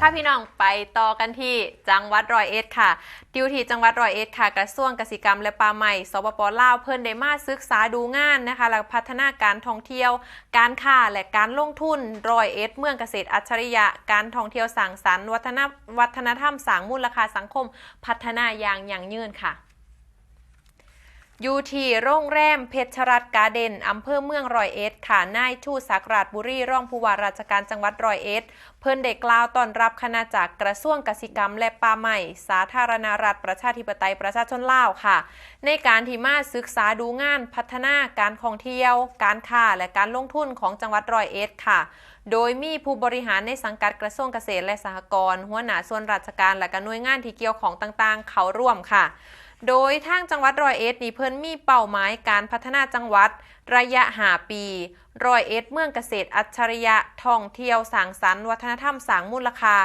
ถ้าพี่น้องไปต่อกันที่จังหวัดรอยเอ็ดค่ะ ดิวที่จังหวัดรอยเอ็ดค่ะ กระทรวงกสิกรรมและป่าไม้สปปลาวเพิ่นได้มาศึกษาดูงานนะคะและพัฒนาการท่องเที่ยว การค้าและการลงทุนรอยเอ็ดเมืองเกษตรอัจฉริยะการท่องเที่ยวสร้างสรรค์วัฒนวัฒนธรรมสร้างมูลค่าสังคม พัฒนาอย่างยั่งยืนค่ะ อยู่ที่โรงแรมเพชรรัตน์การ์เดนอำเภอเมืองรอยเอ็ดค่ะนายชูศักดิ์ราชบุรีรองผู้ว่าราชการจังหวัดรอยเอ็ด เพิ่นได้กล่าวต้อนรับคณะจากกระทรวงกสิกรรมและป่าไม้สาธารณรัฐประชาธิปไตยประชาชนลาวค่ะ ในการที่มาศึกษาดูงานพัฒนาการท่องเที่ยว การค้าและการลงทุนของจังหวัดรอยเอ็ดค่ะ โดยมีผู้บริหารในสังกัดกระทรวงเกษตรและสหกรณ์หัวหน้าส่วนราชการและก็หน่วยงานที่เกี่ยวของต่างๆ เข้าร่วมค่ะ โดยทางจังหวัดร้อยเอ็ดนี่เพิ่นมีเป้าหมายการพัฒนาจังหวัดระยะหาปีร้อยเอ็ดเมืองเกษตรอัจฉริยะท่องเที่ยวสร้างสรรค์วัฒนธรรมสร้างมูลค่า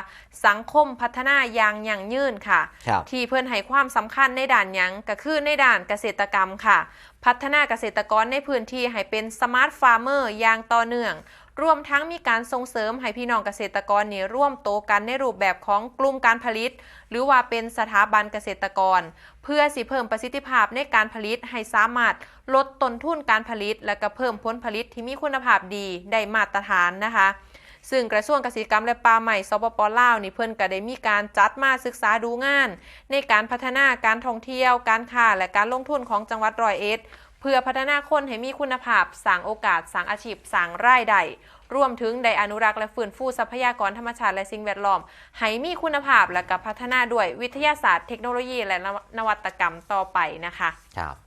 สังคมพัฒนาอย่างยั่งยืนค่ะครับที่เพิ่นให้ความสำคัญในด่านหยังก็คือในด่านเกษตรกรรมค่ะ พัฒนาเกษตรกรในพื้นที่ให้เป็นสมาร์ทฟาร์มเมอร์อย่างต่อเนื่องรวมทั้งมีการส่งเสริมให้พี่น้องเกษตรกรนี่ร่วมโตกันในรูปแบบของกลุ่มการผลิต หรือว่าเป็นสถาบันเกษตรกร เพื่อสิเพิ่มประสิทธิภาพในการผลิตให้สามารถลดต้นทุนการผลิต และก็เพิ่มผลผลิตที่มีคุณภาพดีได้มาตรฐานนะคะ ซึ่งกระทรวงเกษตรกรรมและป่าไม้สปปลาวนี่เพิ่นก็ได้มีการจัดมาศึกษาดูงาน ในการพัฒนาการท่องเที่ยว การค้าและการลงทุนของจังหวัดร้อยเอ็ดเพื่อพัฒนาคนให้มีคุณภาพสร้างโอกาสสร้างอาชีพสร้างรายได้รวมถึงได้อนุรักษ์และฟื้นฟูทรัพยากรธรรมชาติและสิ่งแวดล้อม ให้มีคุณภาพและก็พัฒนาด้วยวิทยาศาสตร์เทคโนโลยีและนวัตกรรมต่อไปนะคะ ครับ